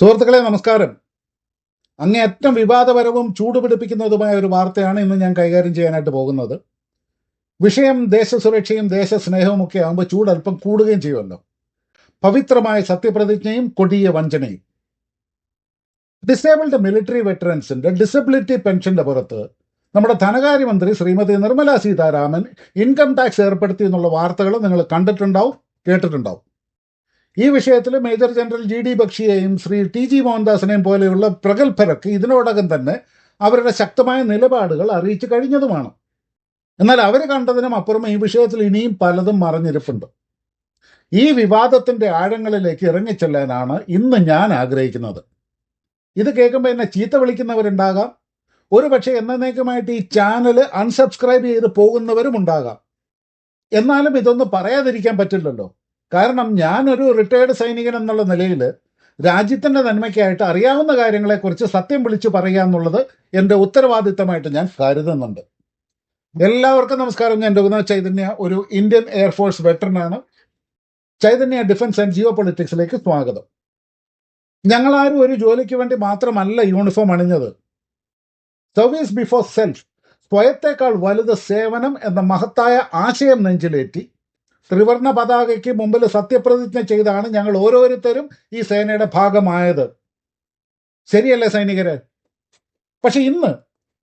സുഹൃത്തുക്കളെ നമസ്കാരം. അങ്ങേയറ്റം വിവാദപരവും ചൂടുപിടിപ്പിക്കുന്നതുമായ ഒരു വാർത്തയാണ് ഇന്ന് ഞാൻ കൈകാര്യം ചെയ്യാനായിട്ട് പോകുന്നത്. വിഷയം ദേശസുരക്ഷയും ദേശസ്നേഹവും ഒക്കെ ആകുമ്പോൾ ചൂട് അല്പം കൂടുകയും ചെയ്യുമല്ലോ. പവിത്രമായ സത്യപ്രതിജ്ഞയും കൊടിയ വഞ്ചനയും. ഡിസേബിൾഡ് മിലിറ്ററി വെറ്ററൻസിന്റെ ഡിസബിലിറ്റി പെൻഷന്റെ പുറത്ത് നമ്മുടെ ധനകാര്യമന്ത്രി ശ്രീമതി നിർമ്മല സീതാരാമൻ ഇൻകം ടാക്സ് ഏർപ്പെടുത്തി എന്നുള്ള വാർത്തകൾ നിങ്ങൾ കണ്ടിട്ടുണ്ടാവും കേട്ടിട്ടുണ്ടാവും. ഈ വിഷയത്തിൽ മേജർ ജനറൽ ജി ഡി ബക്ഷിയെയും ശ്രീ ടി ജി മോഹൻദാസിനെയും പോലെയുള്ള പ്രഗത്ഭരൊക്കെ ഇതിനോടകം തന്നെ അവരുടെ ശക്തമായ നിലപാടുകൾ അറിയിച്ചു കഴിഞ്ഞതുമാണ്. എന്നാൽ അവർ കണ്ടതിനും അപ്പുറം ഈ വിഷയത്തിൽ ഇനിയും പലതും മറഞ്ഞിരിപ്പുണ്ട്. ഈ വിവാദത്തിന്റെ ആഴങ്ങളിലേക്ക് ഇറങ്ങിച്ചെല്ലാനാണ് ഇന്ന് ഞാൻ ആഗ്രഹിക്കുന്നത്. ഇത് കേൾക്കുമ്പോൾ എന്നെ ചീത്ത വിളിക്കുന്നവരുണ്ടാകാം. ഒരു പക്ഷേ എന്നേക്കുമായിട്ട് ഈ ചാനൽ അൺസബ്സ്ക്രൈബ് ചെയ്ത് പോകുന്നവരും ഉണ്ടാകാം എന്നാലും ഇതൊന്നും പറയാതിരിക്കാൻ പറ്റില്ലല്ലോ. കാരണം ഞാനൊരു റിട്ടയേർഡ് സൈനികൻ എന്നുള്ള നിലയിൽ രാജ്യത്തിന്റെ നന്മയ്ക്കായിട്ട് അറിയാവുന്ന കാര്യങ്ങളെക്കുറിച്ച് സത്യം വിളിച്ചു പറയുക എന്നുള്ളത് എന്റെ ഉത്തരവാദിത്തമായിട്ട് ഞാൻ കരുതുന്നുണ്ട്. എല്ലാവർക്കും നമസ്കാരം. ഞാൻ രഘുനാഥ് ചൈതന്യ ഒരു ഇന്ത്യൻ എയർഫോഴ്സ് വെറ്ററനാണ് ചൈതന്യ ഡിഫൻസ് ആൻഡ് ജിയോ പൊളിറ്റിക്സിലേക്ക് സ്വാഗതം. ഞങ്ങളാരും ഒരു ജോലിക്ക് വേണ്ടി മാത്രമല്ല യൂണിഫോം അണിഞ്ഞത്. സർവീസ് ബിഫോർ സെൽഫ് സ്വയത്തേക്കാൾ വലുത് സേവനം എന്ന മഹത്തായ ആശയം നെഞ്ചിലേറ്റി ത്രിവർണ പതാകയ്ക്ക് മുമ്പിൽ സത്യപ്രതിജ്ഞ ചെയ്താണ് ഞങ്ങൾ ഓരോരുത്തരും ഈ സേനയുടെ ഭാഗമായത്. ശരിയല്ലേ സൈനികരെ? പക്ഷെ ഇന്ന്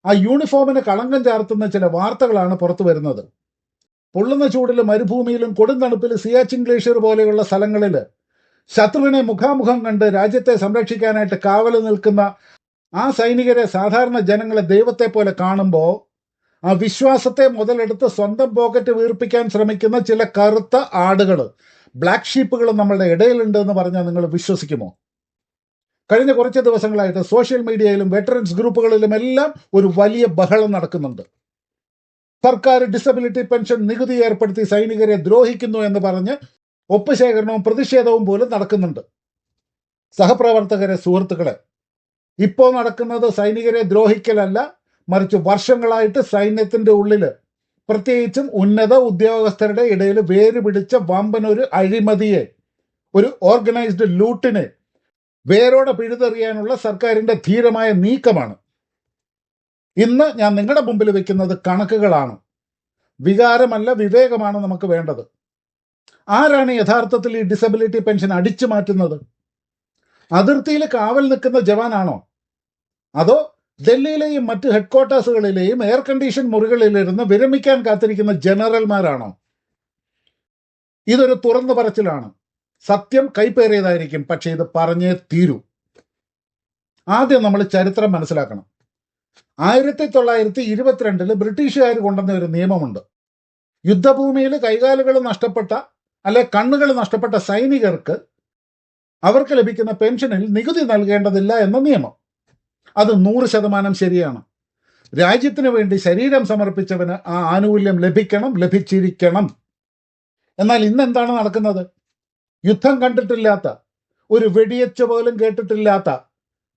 ആ യൂണിഫോമിന് കളങ്കം ചാർത്തുന്ന ചില വാർത്തകളാണ് പുറത്തു വരുന്നത്. പൊള്ളുന്ന ചൂടിലും മരുഭൂമിയിലും കൊടുന്തണുപ്പിൽ സിയാച്ചിൻ ഗ്ലേഷ്യർ പോലെയുള്ള സ്ഥലങ്ങളിൽ ശത്രുവിനെ മുഖാമുഖം കണ്ട് രാജ്യത്തെ സംരക്ഷിക്കാനായിട്ട് കാവൽ നിൽക്കുന്ന ആ സൈനികരെ സാധാരണ ജനങ്ങളെ ദൈവത്തെ പോലെ കാണുമ്പോൾ വിശ്വാസത്തെ മുതലെടുത്ത് സ്വന്തം പോക്കറ്റ് വീർപ്പിക്കാൻ ശ്രമിക്കുന്ന ചില കറുത്ത ആടുകൾ ബ്ലാക്ക് ഷീപ്പുകൾ നമ്മളുടെ ഇടയിലുണ്ട് എന്ന് പറഞ്ഞാൽ നിങ്ങൾ വിശ്വസിക്കുമോ? കഴിഞ്ഞ കുറച്ച് ദിവസങ്ങളായിട്ട് സോഷ്യൽ മീഡിയയിലും വെറ്ററൻസ് ഗ്രൂപ്പുകളിലും എല്ലാം ഒരു വലിയ ബഹളം നടക്കുന്നുണ്ട്. സർക്കാർ ഡിസബിലിറ്റി പെൻഷൻ നികുതി ഏർപ്പെടുത്തി സൈനികരെ ദ്രോഹിക്കുന്നു എന്ന് പറഞ്ഞ് ഒപ്പുശേഖരണവും പ്രതിഷേധവും പോലും നടക്കുന്നുണ്ട്. സഹപ്രവർത്തകരെ സുഹൃത്തുക്കളെ ഇപ്പോൾ നടക്കുന്നത് സൈനികരെ ദ്രോഹിക്കലല്ല മറിച്ച് വർഷങ്ങളായിട്ട് സൈന്യത്തിന്റെ ഉള്ളിൽ പ്രത്യേകിച്ചും ഉന്നത ഉദ്യോഗസ്ഥരുടെ ഇടയിൽ വേര് പിടിച്ച വമ്പൻ ഒരു അഴിമതിയെ ഒരു ഓർഗനൈസ്ഡ് ലൂട്ടിനെ വേരോടെ പിഴുതെറിയാനുള്ള സർക്കാരിന്റെ ധീരമായ നീക്കമാണ്. ഇന്ന് ഞാൻ നിങ്ങളുടെ മുമ്പിൽ വെക്കുന്നത് കണക്കുകളാണ്. വികാരമല്ല വിവേകമാണ് നമുക്ക് വേണ്ടത്. ആരാണ് യഥാർത്ഥത്തിൽ ഈ ഡിസബിലിറ്റി പെൻഷൻ അടിച്ചു മാറ്റുന്നത്? അതിർത്തിയിൽ കാവൽ നിൽക്കുന്ന ജവാനാണോ? അതോ ഡൽഹിയിലെയും മറ്റ് ഹെഡ്ക്വാർട്ടേഴ്സുകളിലെയും എയർ കണ്ടീഷൻ മുറികളിലിരുന്ന് വിരമിക്കാൻ കാത്തിരിക്കുന്ന ജനറൽമാരാണോ? ഇതൊരു തുറന്നു പറച്ചിലാണ്. സത്യം കൈപ്പേറിയതായിരിക്കും പക്ഷെ ഇത് പറഞ്ഞേ തീരൂ. ആദ്യം നമ്മൾ ചരിത്രം മനസ്സിലാക്കണം. ആയിരത്തി തൊള്ളായിരത്തി ഇരുപത്തിരണ്ടിൽ ബ്രിട്ടീഷുകാർ കൊണ്ടുവന്ന ഒരു നിയമമുണ്ട്. യുദ്ധഭൂമിയിൽ കൈകാലുകൾ നഷ്ടപ്പെട്ട അല്ലെ കണ്ണുകൾ നഷ്ടപ്പെട്ട സൈനികർക്ക് അവർക്ക് ലഭിക്കുന്ന പെൻഷനിൽ നികുതി നൽകേണ്ടതില്ല എന്ന നിയമം. അത് നൂറ് ശതമാനം ശരിയാണ്. രാജ്യത്തിന് വേണ്ടി ശരീരം സമർപ്പിച്ചവന് ആ ആനുകൂല്യം ലഭിക്കണം ലഭിച്ചിരിക്കണം. എന്നാൽ ഇന്നെന്താണ് നടക്കുന്നത്? യുദ്ധം കണ്ടിട്ടില്ലാത്ത ഒരു വെടിയച്ച പോലും കേട്ടിട്ടില്ലാത്ത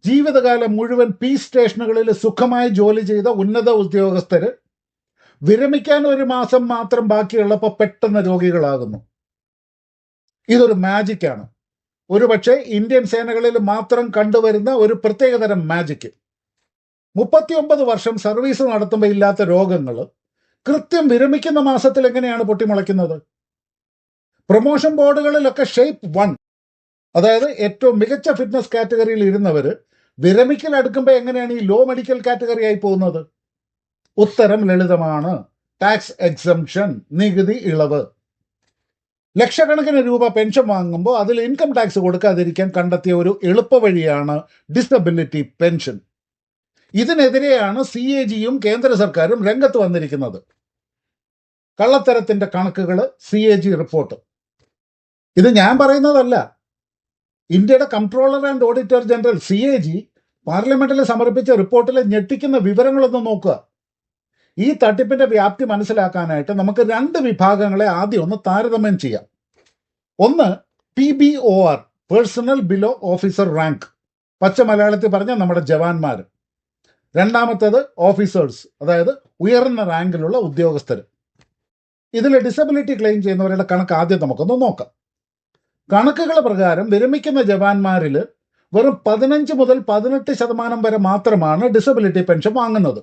ജീവിതകാലം മുഴുവൻ പീസ് സ്റ്റേഷനുകളിൽ സുഖമായി ജോലി ചെയ്ത ഉന്നത ഉദ്യോഗസ്ഥർ വിരമിക്കാൻ ഒരു മാസം മാത്രം ബാക്കിയുള്ളപ്പോൾ പെട്ടെന്ന് രോഗികളാകുന്നു. ഇതൊരു മാജിക്കാണ് ഒരുപക്ഷെ ഇന്ത്യൻ സേനകളിൽ മാത്രം കണ്ടുവരുന്ന ഒരു പ്രത്യേകതരം മാജിക് മുപ്പത്തിയൊമ്പത് വർഷം സർവീസ് നടത്തുമ്പോൾ ഇല്ലാത്ത രോഗങ്ങൾ കൃത്യം വിരമിക്കുന്ന മാസത്തിൽ എങ്ങനെയാണ് പൊട്ടിമുളയ്ക്കുന്നത്? പ്രൊമോഷൻ ബോർഡുകളിലൊക്കെ ഷേപ്പ് വൺ അതായത് ഏറ്റവും മികച്ച ഫിറ്റ്നസ് കാറ്റഗറിയിൽ ഇരുന്നവർ വിരമിക്കൽ അടുക്കുമ്പോൾ എങ്ങനെയാണ് ഈ ലോ മെഡിക്കൽ കാറ്റഗറി ആയി പോകുന്നത്? ഉത്തരം ലളിതമാണ്. ടാക്സ് എക്സംഷൻ നികുതി ഇളവ്. ലക്ഷക്കണക്കിന് രൂപ പെൻഷൻ വാങ്ങുമ്പോൾ അതിൽ ഇൻകം ടാക്സ് കൊടുക്കാതിരിക്കാൻ കണ്ടെത്തിയ ഒരു എളുപ്പവഴിയാണ് ഡിസബിലിറ്റി പെൻഷൻ ഇതിനെതിരെയാണ് സി എ ജിയും കേന്ദ്ര സർക്കാരും രംഗത്ത് വന്നിരിക്കുന്നത്. കള്ളത്തരത്തിന്റെ കണക്കുകൾ സി എ ജി റിപ്പോർട്ട് ഇത് ഞാൻ പറയുന്നതല്ല. ഇന്ത്യയുടെ controller and auditor general C A G പാർലമെന്റിൽ സമർപ്പിച്ച റിപ്പോർട്ടിലെ ഞെട്ടിക്കുന്ന വിവരങ്ങളൊന്ന് നോക്കുക. ഈ തട്ടിപ്പിന്റെ വ്യാപ്തി മനസ്സിലാക്കാനായിട്ട് നമുക്ക് രണ്ട് വിഭാഗങ്ങളെ ആദ്യം ഒന്ന് താരതമ്യം ചെയ്യാം. ഒന്ന് P B O R personnel below officer rank പച്ച മലയാളത്തിൽ പറഞ്ഞ നമ്മുടെ ജവാന്മാർ രണ്ടാമത്തേത് ഓഫീസേഴ്സ് അതായത് ഉയർന്ന റാങ്കിലുള്ള ഉദ്യോഗസ്ഥർ ഇതിൽ ഡിസബിലിറ്റി ക്ലെയിം ചെയ്യുന്നവരുടെ കണക്ക് ആദ്യം നമുക്കൊന്ന് നോക്കാം. കണക്കുകൾ പ്രകാരം വിരമിക്കുന്ന ജവാന്മാരിൽ വെറും പതിനഞ്ച് മുതൽ പതിനെട്ട് ശതമാനം വരെ മാത്രമാണ് ഡിസബിലിറ്റി പെൻഷൻ വാങ്ങുന്നത്.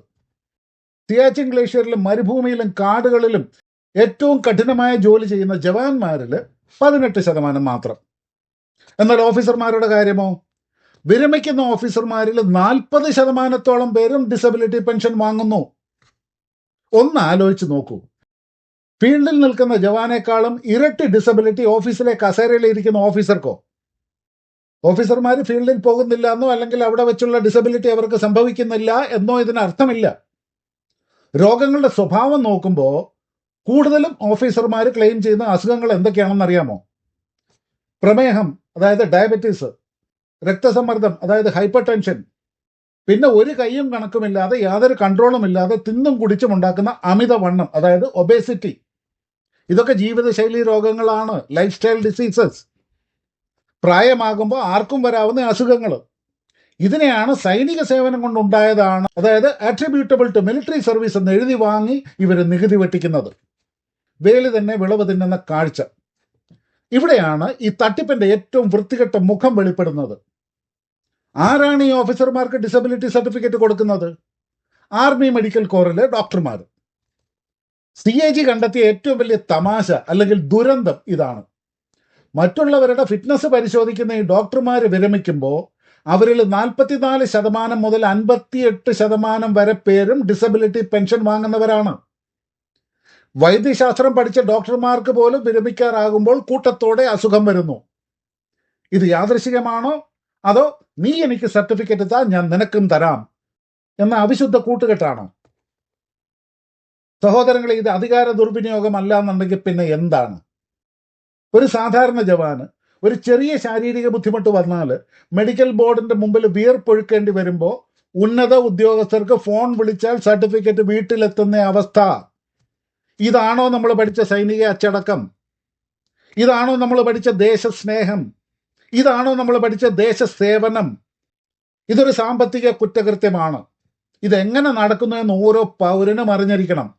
സിയാച്ചിൻ ഗ്ലേഷ്യറിലും മരുഭൂമിയിലും കാടുകളിലും ഏറ്റവും കഠിനമായ ജോലി ചെയ്യുന്ന ജവാന്മാരിൽ പതിനെട്ട് ശതമാനം മാത്രം. എന്നാൽ ഓഫീസർമാരുടെ കാര്യമോ? വിരമിക്കുന്ന ഓഫീസർമാരിൽ നാൽപ്പത് ശതമാനത്തോളം പേരും ഡിസബിലിറ്റി പെൻഷൻ വാങ്ങുന്നു. ഒന്ന് ആലോചിച്ച് നോക്കൂ. ഫീൽഡിൽ നിൽക്കുന്ന ജവാനേക്കാളും ഇരട്ടി ഡിസബിലിറ്റി ഓഫീസിലെ കസേരയിൽ ഇരിക്കുന്ന ഓഫീസർക്കോ? ഓഫീസർമാർ ഫീൽഡിൽ പോകുന്നില്ല എന്നോ അല്ലെങ്കിൽ അവിടെ വെച്ചുള്ള ഡിസബിലിറ്റി അവർക്ക് സംഭവിക്കുന്നില്ല എന്നോ ഇതിന് അർത്ഥമില്ല. രോഗങ്ങളുടെ സ്വഭാവം നോക്കുമ്പോൾ കൂടുതലും ഓഫീസർമാർ ക്ലെയിം ചെയ്യുന്ന അസുഖങ്ങൾ എന്തൊക്കെയാണെന്ന് അറിയാമോ? പ്രമേഹം അതായത് ഡയബറ്റീസ് രക്തസമ്മർദ്ദം അതായത് ഹൈപ്പർ ടെൻഷൻ പിന്നെ ഒരു കൈയും കണക്കുമില്ലാതെ യാതൊരു കൺട്രോളും ഇല്ലാതെ തിന്നും കുടിച്ചും ഉണ്ടാക്കുന്ന അമിതവണ്ണം അതായത് ഒബേസിറ്റി ഇതൊക്കെ ജീവിതശൈലി രോഗങ്ങളാണ് ലൈഫ് സ്റ്റൈൽ ഡിസീസസ് പ്രായമാകുമ്പോൾ ആർക്കും വരാവുന്ന അസുഖങ്ങൾ ഇതിനെയാണ് സൈനിക സേവനം കൊണ്ടുണ്ടായതാണ് അതായത് ആട്രിബ്യൂട്ടബിൾ ടു മിലിറ്ററി സർവീസ് എന്ന് എഴുതി വാങ്ങി ഇവർ നികുതി വെട്ടിക്കുന്നത്. വേലി തന്നെ വിളവ് തിന്നുന്ന കാഴ്ച. ഇവിടെയാണ് ഈ തട്ടിപ്പിന്റെ ഏറ്റവും വൃത്തികെട്ട മുഖം വെളിപ്പെടുന്നത്. ആരാണ് ഈ ഓഫീസർമാർക്ക് ഡിസബിലിറ്റി സർട്ടിഫിക്കറ്റ് കൊടുക്കുന്നത്? ആർമി മെഡിക്കൽ കോറിലെ ഡോക്ടർമാർ. സി എ ജി കണ്ടെത്തിയ ഏറ്റവും വലിയ തമാശ അല്ലെങ്കിൽ ദുരന്തം ഇതാണ്. മറ്റുള്ളവരുടെ ഫിറ്റ്നസ് പരിശോധിക്കുന്ന ഈ ഡോക്ടർമാർ വിരമിക്കുമ്പോൾ അവരിൽ നാൽപ്പത്തിനാല് ശതമാനം മുതൽ അൻപത്തിയെട്ട് ശതമാനം വരെ പേരും ഡിസബിലിറ്റി പെൻഷൻ വാങ്ങുന്നവരാണ്. വൈദ്യശാസ്ത്രം പഠിച്ച ഡോക്ടർമാർക്ക് പോലും വിരമിക്കാറാകുമ്പോൾ കൂട്ടത്തോടെ അസുഖം വരുന്നു. ഇത് യാദൃശികമാണോ? അതോ നീ എനിക്ക് സർട്ടിഫിക്കറ്റ് താ ഞാൻ നിനക്കും തരാം എന്ന അവിശുദ്ധ കൂട്ടുകെട്ടാണോ? സഹോദരങ്ങളെ ഇത് അധികാര ദുർവിനിയോഗമല്ല എന്നുണ്ടെങ്കിൽ പിന്നെ എന്താണ്? ഒരു സാധാരണ ജവാന് ഒരു ചെറിയ ശാരീരിക ബുദ്ധിമുട്ട് വന്നാൽ മെഡിക്കൽ ബോർഡിന്റെ മുമ്പിൽ വിയർപ്പൊഴുക്കേണ്ടി വരുമ്പോൾ ഉന്നത ഉദ്യോഗസ്ഥർക്ക് ഫോൺ വിളിച്ചാൽ സർട്ടിഫിക്കറ്റ് വീട്ടിലെത്തുന്ന അവസ്ഥ. ഇതാണോ നമ്മൾ പഠിച്ച സൈനിക അച്ചടക്കം? ഇതാണോ നമ്മൾ പഠിച്ച ദേശസ്നേഹം? ഇതാണോ നമ്മൾ പഠിച്ച ദേശസേവനം? ഇതൊരു സാമ്പത്തിക കുറ്റകൃത്യമാണ്. ഇതെങ്ങനെ നടക്കുന്നു എന്ന് ഓരോ പൗരനും അറിഞ്ഞിരിക്കണം.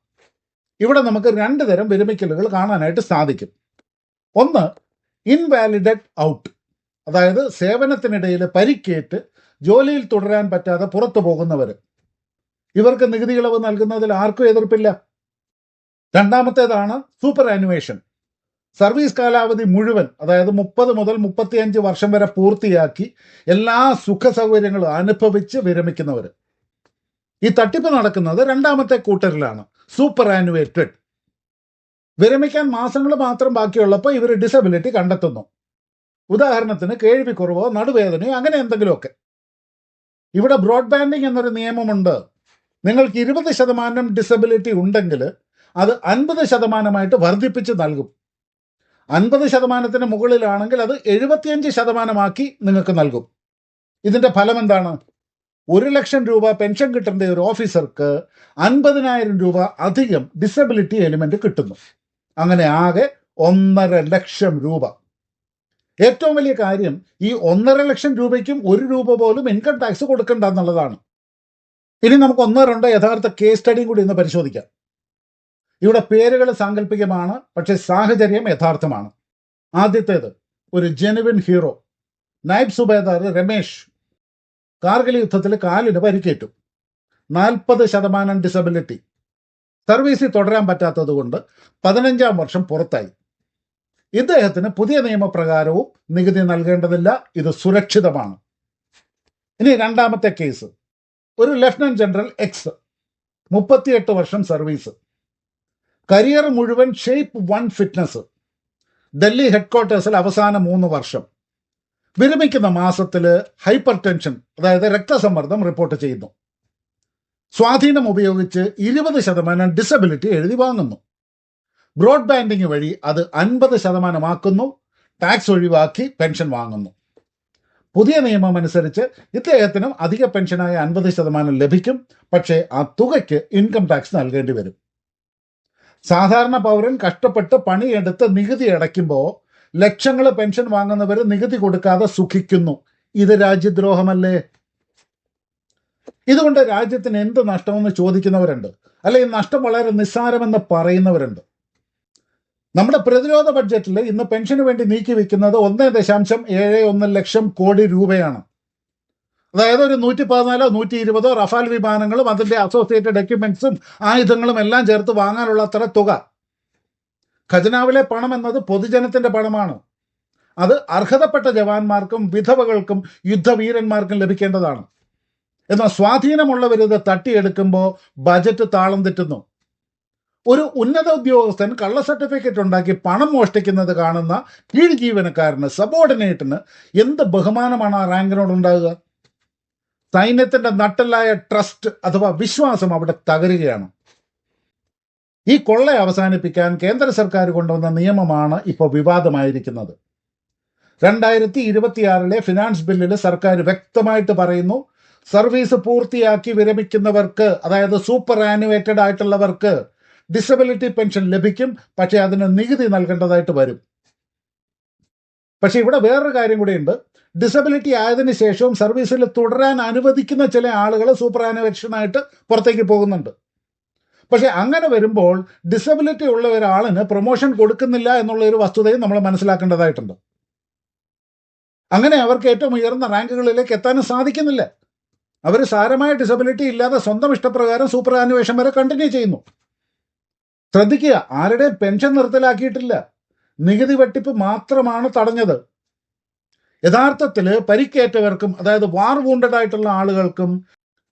ഇവിടെ നമുക്ക് രണ്ട് തരം വിരമിക്കലുകൾ കാണാനായിട്ട് സാധിക്കും. ഒന്ന് ഇൻവാലിഡഡ് ഔട്ട് അതായത് സേവനത്തിനിടയിൽ പരിക്കേറ്റ് ജോലിയിൽ തുടരാൻ പറ്റാതെ പുറത്തു പോകുന്നവർ ഇവർക്ക് നികുതി ഇളവ് നൽകുന്നതിൽ ആർക്കും എതിർപ്പില്ല. രണ്ടാമത്തേതാണ് സൂപ്പർ ആനുവേഷൻ സർവീസ് കാലാവധി മുഴുവൻ അതായത് മുപ്പത് മുതൽ മുപ്പത്തിയഞ്ച് വർഷം വരെ പൂർത്തിയാക്കി എല്ലാ സുഖ സൗകര്യങ്ങളും അനുഭവിച്ച് വിരമിക്കുന്നവർ ഈ തട്ടിപ്പ് നടക്കുന്നത് രണ്ടാമത്തെ കൂട്ടരിലാണ് സൂപ്പർ ആനുവേറ്റഡ് വിരമിക്കാൻ മാസങ്ങൾ മാത്രം ബാക്കിയുള്ളപ്പോൾ ഇവർ ഡിസബിലിറ്റി കണ്ടെത്തുന്നു. ഉദാഹരണത്തിന് കേൾവിക്കുറവോ നടുവേദനയോ അങ്ങനെ എന്തെങ്കിലുമൊക്കെ. ഇവിടെ ബ്രോഡ്ബാൻഡിംഗ് എന്നൊരു നിയമമുണ്ട്. നിങ്ങൾക്ക് ഇരുപത് ശതമാനം ഡിസബിലിറ്റി ഉണ്ടെങ്കിൽ അത് അൻപത് ശതമാനമായിട്ട് വർദ്ധിപ്പിച്ച് നൽകും. അൻപത് ശതമാനത്തിന് മുകളിലാണെങ്കിൽ അത് എഴുപത്തിയഞ്ച് ശതമാനമാക്കി നിങ്ങൾക്ക് നൽകും. ഇതിന്റെ ഫലം എന്താണ്? ഒരു ലക്ഷം രൂപ പെൻഷൻ കിട്ടേണ്ട ഒരു ഓഫീസർക്ക് അൻപതിനായിരം രൂപ അധികം ഡിസബിലിറ്റി എലിമെന്റ് കിട്ടുന്നു. അങ്ങനെ ആകെ ഒന്നര ലക്ഷം രൂപ. ഏറ്റവും വലിയ കാര്യം ഈ ഒന്നര ലക്ഷം രൂപയ്ക്കും ഒരു രൂപ പോലും ഇൻകം ടാക്സ് കൊടുക്കണ്ട എന്നുള്ളതാണ്. ഇനി നമുക്ക് ഒന്നോ രണ്ടോ യഥാർത്ഥ കേസ് സ്റ്റഡിയും കൂടി ഇന്ന് പരിശോധിക്കാം. ഇവിടെ പേരുകൾ സാങ്കല്പികമാണ് പക്ഷേ സാഹചര്യം യഥാർത്ഥമാണ്. ആദ്യത്തേത് ഒരു ജെനുവിൻ ഹീറോ നൈബ് സുബേദാർ രമേശ് കാർഗിൽ യുദ്ധത്തിൽ കാലിന് പരിക്കേറ്റു. നാൽപ്പത് ശതമാനം ഡിസബിലിറ്റി സർവീസിൽ തുടരാൻ പറ്റാത്തതുകൊണ്ട് പതിനഞ്ചാം വർഷം പുറത്തായി. ഇദ്ദേഹത്തിന് പുതിയ നിയമപ്രകാരവും നികുതി നൽകേണ്ടതില്ല ഇത് സുരക്ഷിതമാണ്. ഇനി രണ്ടാമത്തെ കേസ് ഒരു ലഫ്റ്റനന്റ് ജനറൽ എക്സ് മുപ്പത്തിയെട്ട് വർഷം സർവീസ് കരിയർ മുഴുവൻ ഷേപ്പ് വൺ ഫിറ്റ്നസ് ഡൽഹി ഹെഡ്ക്വാർട്ടേഴ്സിൽ അവസാന മൂന്ന് വർഷം. വിരമിക്കുന്ന മാസത്തിൽ ഹൈപ്പർ ടെൻഷൻ അതായത് രക്തസമ്മർദ്ദം റിപ്പോർട്ട് ചെയ്യുന്നു. സ്വാധീനം ഉപയോഗിച്ച് ഇരുപത് ശതമാനം ഡിസബിലിറ്റി എഴുതി വാങ്ങുന്നു. ബ്രോഡ്ബാൻഡിംഗ് വഴി അത് അൻപത് ശതമാനമാക്കുന്നു. ടാക്സ് ഒഴിവാക്കി പെൻഷൻ വാങ്ങുന്നു. പുതിയ നിയമം അനുസരിച്ച് ഇദ്ദേഹത്തിനും അധിക പെൻഷനായ അൻപത് ശതമാനം ലഭിക്കും. പക്ഷേ ആ തുകയ്ക്ക് ഇൻകം ടാക്സ് നൽകേണ്ടി വരും. സാധാരണ പൗരൻ കഷ്ടപ്പെട്ട് പണിയെടുത്ത് നികുതി അടയ്ക്കുമ്പോൾ ലക്ഷങ്ങൾ പെൻഷൻ വാങ്ങുന്നവർ നികുതി കൊടുക്കാതെ സുഖിക്കുന്നു. ഇത് രാജ്യദ്രോഹമല്ലേ? ഇതുകൊണ്ട് രാജ്യത്തിന് എന്ത് നഷ്ടമെന്ന് ചോദിക്കുന്നവരുണ്ട്. അല്ലെ ഈ നഷ്ടം വളരെ നിസ്സാരമെന്ന് പറയുന്നവരുണ്ട്. നമ്മുടെ പ്രതിരോധ ബഡ്ജറ്റിൽ ഇന്ന് പെൻഷന് വേണ്ടി നീക്കി വെക്കുന്നത് ഒന്ന് ദശാംശം ഏഴ് ഒന്ന് ലക്ഷം കോടി രൂപയാണ്. അതായത് ഒരു നൂറ്റി പതിനാലോ നൂറ്റി ഇരുപതോ റഫാൽ വിമാനങ്ങളും അതിന്റെ അസോസിയേറ്റഡ് ഡോക്യുമെൻസും ആയുധങ്ങളും എല്ലാം ചേർത്ത് വാങ്ങാനുള്ള അത്ര തുക. ഖജനാവിലെ പണം എന്നത് പൊതുജനത്തിന്റെ പണമാണ്. അത് അർഹതപ്പെട്ട ജവാന്മാർക്കും വിധവകൾക്കും യുദ്ധവീരന്മാർക്കും ലഭിക്കേണ്ടതാണ്. എന്നാൽ സ്വാധീനമുള്ളവരിത് തട്ടിയെടുക്കുമ്പോൾ ബജറ്റ് താളം തെറ്റുന്നു. ഒരു ഉന്നത ഉദ്യോഗസ്ഥൻ കള്ള സർട്ടിഫിക്കറ്റ് ഉണ്ടാക്കി പണം മോഷ്ടിക്കുന്നത് കാണുന്ന കീഴ് ജീവനക്കാരന് സബോർഡിനേറ്റിന് എന്ത് ബഹുമാനമാണ് ആ റാങ്കിനോട് ഉണ്ടാകുക സൈന്യത്തിന്റെ നട്ടലായ ട്രസ്റ്റ് അഥവാ വിശ്വാസം അവിടെ തകരുകയാണ്. ഈ കൊള്ള അവസാനിപ്പിക്കാൻ കേന്ദ്ര സർക്കാർ കൊണ്ടുവന്ന നിയമമാണ് ഇപ്പോൾ വിവാദമായിരിക്കുന്നത്. രണ്ടായിരത്തി ഇരുപത്തിയാറിലെ ഫിനാൻസ് ബില്ലിൽ സർക്കാർ വ്യക്തമായിട്ട് പറയുന്നു സർവീസ് പൂർത്തിയാക്കി വിരമിക്കുന്നവർക്ക് അതായത് സൂപ്പർ ആനുവേറ്റഡ് ആയിട്ടുള്ളവർക്ക് ഡിസബിലിറ്റി പെൻഷൻ ലഭിക്കും പക്ഷേ അതിന് നികുതി നൽകേണ്ടതായിട്ട് വരും. പക്ഷേ ഇവിടെ വേറൊരു കാര്യം കൂടിയുണ്ട്. ഡിസബിലിറ്റി ആയതിനു ശേഷവും സർവീസിൽ തുടരാൻ അനുവദിക്കുന്ന ചില ആളുകൾ സൂപ്പർ ആനുവേഷനായിട്ട് പുറത്തേക്ക് പോകുന്നുണ്ട്. പക്ഷേ അങ്ങനെ വരുമ്പോൾ ഡിസബിലിറ്റി ഉള്ള ഒരാളിന് പ്രൊമോഷൻ കൊടുക്കുന്നില്ല എന്നുള്ള ഒരു വസ്തുതയും നമ്മൾ മനസ്സിലാക്കേണ്ടതായിട്ടുണ്ട്. അങ്ങനെ അവർക്ക് ഏറ്റവും ഉയർന്ന റാങ്കുകളിലേക്ക് എത്താനും സാധിക്കുന്നില്ല. അവർ സാരമായ ഡിസബിലിറ്റി ഇല്ലാതെ സ്വന്തം ഇഷ്ടപ്രകാരം സൂപ്പർ ആനുവേഷൻ വരെ കണ്ടിന്യൂ ചെയ്യുന്നു. ശ്രദ്ധിക്കുക ആരുടെയും പെൻഷൻ നിർത്തലാക്കിയിട്ടില്ല. നികുതി വെട്ടിപ്പ് മാത്രമാണ് തടഞ്ഞത്. യഥാർത്ഥത്തിൽ പരിക്കേറ്റവർക്കും അതായത് വാർ വൂണ്ടഡ് ആയിട്ടുള്ള ആളുകൾക്കും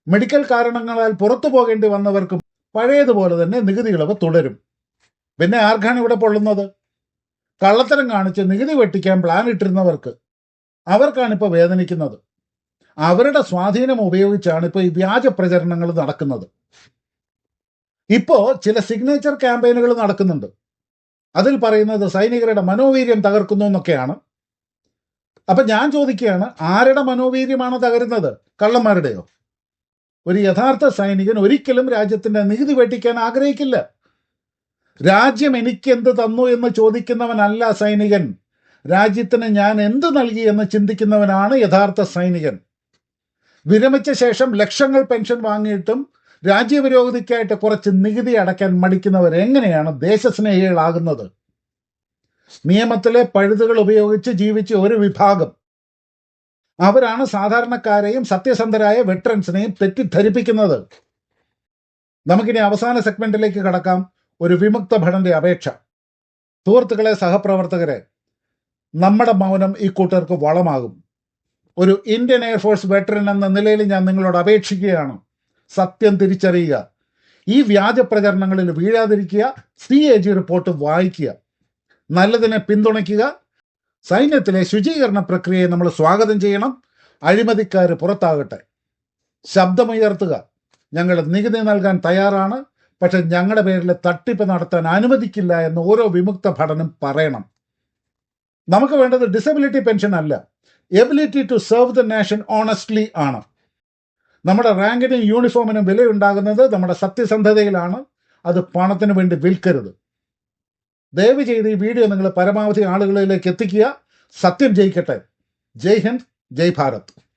മെഡിക്കൽ കാരണങ്ങളാൽ പുറത്തു പോകേണ്ടി വന്നവർക്കും പഴയതുപോലെ തന്നെ നികുതി ഇളവ് തുടരും. പിന്നെ ആർക്കാണ് ഇവിടെ പൊള്ളുന്നത്? കള്ളത്തരം കാണിച്ച് നികുതി വെട്ടിക്കാൻ പ്ലാൻ ഇട്ടിരുന്നവർക്ക്. അവർക്കാണ് ഇപ്പോൾ വേദനിക്കുന്നത്. അവരുടെ സ്വാധീനം ഉപയോഗിച്ചാണ് ഇപ്പോൾ ഈ വ്യാജ പ്രചരണങ്ങൾ നടക്കുന്നത്. ഇപ്പോൾ ചില സിഗ്നേച്ചർ ക്യാമ്പയിനുകൾ നടക്കുന്നുണ്ട്. അതിൽ പറയുന്നത് സൈനികരുടെ മനോവീര്യം തകർക്കുന്നു എന്നൊക്കെയാണ്. അപ്പൊ ഞാൻ ചോദിക്കുകയാണ് ആരുടെ മനോവീര്യമാണ് തകരുന്നത്? കള്ളന്മാരുടെയോ? ഒരു യഥാർത്ഥ സൈനികൻ ഒരിക്കലും രാജ്യത്തിന്റെ നികുതി വെട്ടിക്കാൻ ആഗ്രഹിക്കില്ല. രാജ്യം എനിക്ക് എന്ത് തന്നു എന്ന് ചോദിക്കുന്നവനല്ല സൈനികൻ. രാജ്യത്തിന് ഞാൻ എന്ത് നൽകി എന്ന് ചിന്തിക്കുന്നവനാണ് യഥാർത്ഥ സൈനികൻ. വിരമിച്ച ശേഷം ലക്ഷങ്ങൾ പെൻഷൻ വാങ്ങിയിട്ടും രാജ്യപുരോഗതിക്കായിട്ട് കുറച്ച് നികുതി അടയ്ക്കാൻ മടിക്കുന്നവർ എങ്ങനെയാണ് ദേശസ്നേഹികളാകുന്നത്? നിയമത്തിലെ പഴുതുകൾ ഉപയോഗിച്ച് ജീവിച്ച ഒരു വിഭാഗം. അവരാണ് സാധാരണക്കാരെയും സത്യസന്ധരായ വെറ്ററൻസിനെയും തെറ്റിദ്ധരിപ്പിക്കുന്നത്. നമുക്കിനി അവസാന സെഗ്മെന്റിലേക്ക് കടക്കാം. ഒരു വിമുക്ത ഭടന്റെ അപേക്ഷ. സുഹൃത്തുക്കളെ സഹപ്രവർത്തകരെ നമ്മുടെ മൗനം ഈ കൂട്ടർക്ക് വളമാകും. ഒരു ഇന്ത്യൻ എയർഫോഴ്സ് വെറ്ററൻ എന്ന നിലയിൽ ഞാൻ നിങ്ങളോട് അപേക്ഷിക്കുകയാണ്. സത്യം തിരിച്ചറിയുക. ഈ വ്യാജ പ്രചരണങ്ങളിൽ വീഴാതിരിക്കുക. സി എ ജി റിപ്പോർട്ട് വായിക്കുക. നല്ലതിനെ പിന്തുണയ്ക്കുക. സൈന്യത്തിലെ ശുചീകരണ പ്രക്രിയയെ നമ്മൾ സ്വാഗതം ചെയ്യണം. അഴിമതിക്കാർ പുറത്താകട്ടെ. ശബ്ദമുയർത്തുക. ഞങ്ങൾ നികുതി നൽകാൻ തയ്യാറാണ്. പക്ഷെ ഞങ്ങളുടെ പേരിൽ തട്ടിപ്പ് നടത്താൻ അനുവദിക്കില്ല എന്ന് ഓരോ വിമുക്ത ഭടനും പറയണം. നമുക്ക് വേണ്ടത് ഡിസബിലിറ്റി പെൻഷൻ അല്ല. Ability to serve the nation honestly ആണ്. നമ്മുടെ റാങ്കിനും യൂണിഫോമിനും വിലയുണ്ടാകുന്നത് നമ്മുടെ സത്യസന്ധതയിലാണ്. അത് പണത്തിന് വേണ്ടി വിൽക്കരുത്. ദയവ് ചെയ്ത് ഈ വീഡിയോ നിങ്ങൾ പരമാവധി ആളുകളിലേക്ക് എത്തിക്കുക. സത്യം ജയിക്കട്ടെ. ജയ് ഹിന്ദ് ജയ് ഭാരത്.